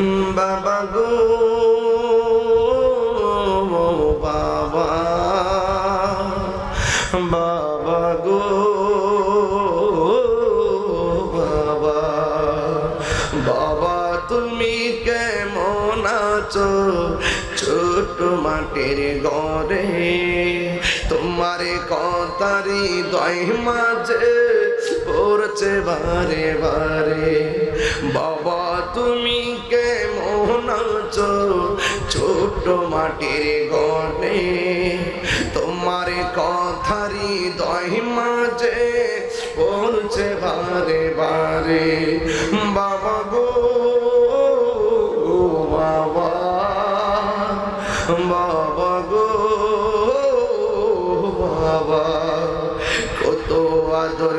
বাবা গো বাবা বাবা গো বাবা বাবা তুমি কেমন আছো ছোট মাটির ঘরে তোমার কথারি দয় মাঝে পড়ছে বারে বারে। বাবা, তুমি কেমন আছো? ছোট মাটির ঘরে তোমার কথারি দয় মাঝে পড়ছে বারে বারে। বাবা গো, বাবা বাবা গো, বাবা, কত আদর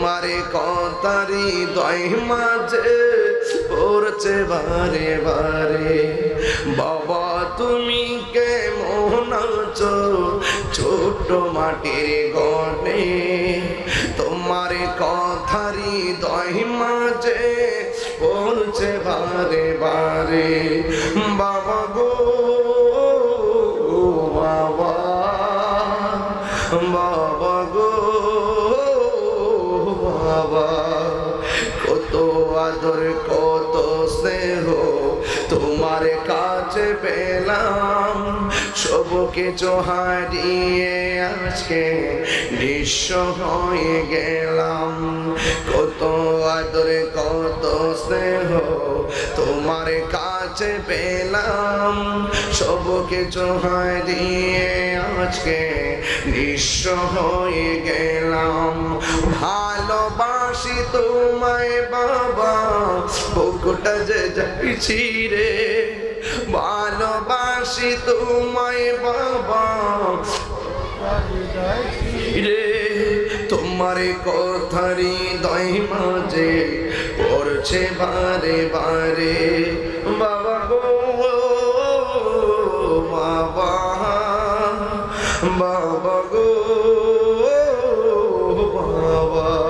তোমার কথারি দয় মাঝে পড়ছে বারে বারে। বাবা, তুমি কেমন আছো? ছোট মাটির গনে তোমার কথারি দয় মাঝে পড়ছে বারে বারে। বাবা গো, বাবা বাবা বাবা, কত আদর, কত স্নেহ তোমার কাছে পেলাম। সব কিছু হারিয়ে আজকে নিঃস্ব হয়ে গেলাম। কত আদর, কত স্নেহ তোমার কাছে পেলাম। সব কিছু হারিয়ে আজকে নিঃস্ব হয়ে গেলাম। তোমায় বাবা বুকটা যে যাইছি রে। ভালোবাসি তোমায় বাবা। রে, তোমার কথারি দয় মাঝে পড়ছে বারে বারে। বাবা গো, বাবা বাবা গো, বাবা।